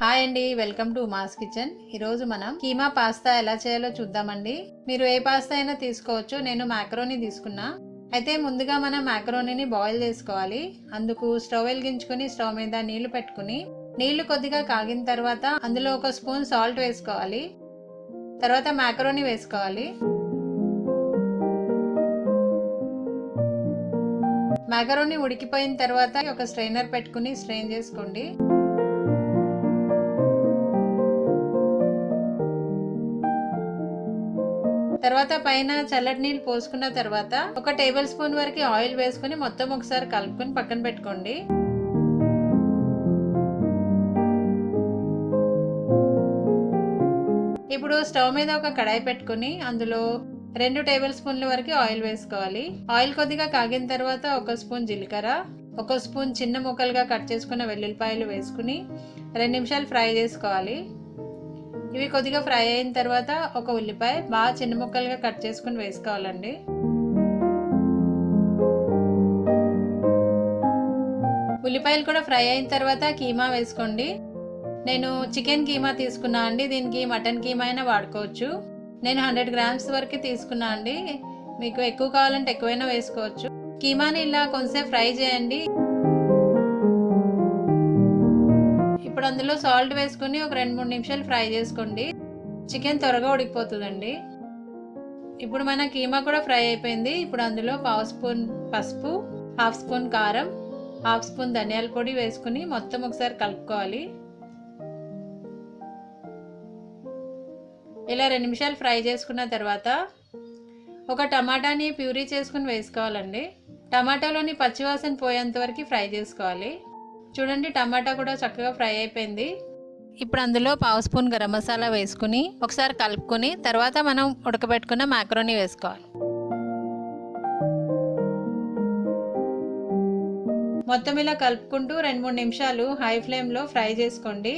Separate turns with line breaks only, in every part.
Hi అండి welcome to mass kitchen. ఈరోజు మనం కీమా పాస్తా ఎలా చేయాలో చూద్దామండి. మీరు ఏ పాస్తా అయినా తీసుకోవచ్చు నేను మ్యాక్రోనీ తీసుకున్నా. అయితే ముందుగా మనం మ్యాక్రోనీని బాయిల్ చేసుకోవాలి. అందుకు స్టవ్ వెలిగించుకొని స్టవ్ మీద నీళ్ళు పెట్టుకుని నీళ్ళు కొద్దిగా కాగిన తర్వాత అందులో ఒక స్పూన్ సాల్ట్ వేసుకోవాలి. తర్వాత మ్యాక్రోనీ వేసుకోవాలి. మ్యాకరోని ఉడికిపోయిన తర్వాత ఒక స్ట్రైనర్ పెట్టుకుని స్ట్రెయిన్ చేసుకోండి. తర్వాత పైన చల్లటి నీళ్ళు పోసుకున్న తర్వాత ఒక టేబుల్ స్పూన్ వరకు ఆయిల్ వేసుకుని మొత్తం ఒకసారి కలుపుకొని పక్కన పెట్టుకోండి. ఇప్పుడు స్టవ్ మీద ఒక కడాయి పెట్టుకుని అందులో రెండు టేబుల్ స్పూన్ల వరకు ఆయిల్ వేసుకోవాలి. ఆయిల్ కొద్దిగా కాగిన తర్వాత ఒక స్పూన్ జీలకర్ర ఒక స్పూన్ చిన్న ముక్కలుగా కట్ చేసుకున్న వెల్లుల్లిపాయలు వేసుకుని రెండు నిమిషాలు ఫ్రై చేసుకోవాలి. ఇవి కొద్దిగా ఫ్రై అయిన తర్వాత ఒక ఉల్లిపాయ బాగా చిన్న ముక్కలుగా కట్ చేసుకుని వేసుకోవాలండి. ఉల్లిపాయలు కూడా ఫ్రై అయిన తర్వాత కీమా వేసుకోండి. నేను చికెన్ కీమా తీసుకున్నా అండి. దీనికి మటన్ కీమా అయినా వాడుకోవచ్చు. నేను హండ్రెడ్ గ్రామ్స్ వరకు తీసుకున్నా అండి. మీకు ఎక్కువ కావాలంటే ఎక్కువైనా వేసుకోవచ్చు. కీమాని ఇలా కొంచెం ఫ్రై చేయండి. ఇప్పుడు అందులో సాల్ట్ వేసుకుని ఒక రెండు మూడు నిమిషాలు ఫ్రై చేసుకోండి. చికెన్ త్వరగా ఉడికిపోతుందండి. ఇప్పుడు మన కీమా కూడా ఫ్రై అయిపోయింది. ఇప్పుడు అందులో పావు స్పూన్ పసుపు హాఫ్ స్పూన్ కారం హాఫ్ స్పూన్ ధనియాల పొడి వేసుకుని మొత్తం ఒకసారి కలుపుకోవాలి. ఇలా రెండు నిమిషాలు ఫ్రై చేసుకున్న తర్వాత ఒక టమాటాని ప్యూరీ చేసుకుని వేసుకోవాలండి. టమాటాలోని పచ్చివాసన పోయేంత వరకు ఫ్రై చేసుకోవాలి. చూడండి టమాటా కూడా చక్కగా ఫ్రై అయిపోయింది. ఇప్పుడు అందులో పావు స్పూన్ గరం మసాలా వేసుకుని ఒకసారి కలుపుకొని తర్వాత మనం ఉడకబెట్టుకున్న మ్యాక్రోని వేసుకోవాలి. మొత్తం ఇలా కలుపుకుంటూ రెండు మూడు నిమిషాలు హై ఫ్లేమ్లో ఫ్రై చేసుకోండి.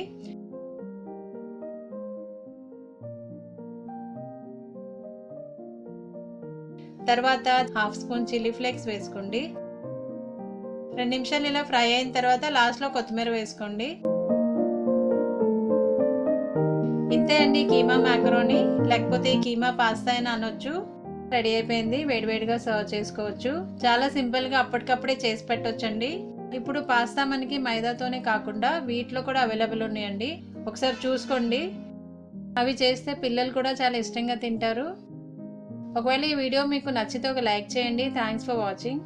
తర్వాత హాఫ్ స్పూన్ చిల్లీ ఫ్లేక్స్ వేసుకోండి. రెండు నిమిషాలు ఇలా ఫ్రై అయిన తర్వాత లాస్ట్లో కొత్తిమీర వేసుకోండి. ఇంతే అండి కీమా మ్యాకరోని లేకపోతే కీమా పాస్తా అని అనొచ్చు. రెడీ అయిపోయింది. వేడివేడిగా సర్వ్ చేసుకోవచ్చు. చాలా సింపుల్గా అప్పటికప్పుడే చేసి పెట్టొచ్చండి. ఇప్పుడు పాస్తా మనకి మైదాతోనే కాకుండా వీటిలో కూడా అవైలబుల్ ఉన్నాయండి. ఒకసారి చూసుకోండి. అవి చేస్తే పిల్లలు కూడా చాలా ఇష్టంగా తింటారు. ఒకవేళ ఈ వీడియో మీకు నచ్చితే ఒక లైక్ చేయండి. Thanks for watching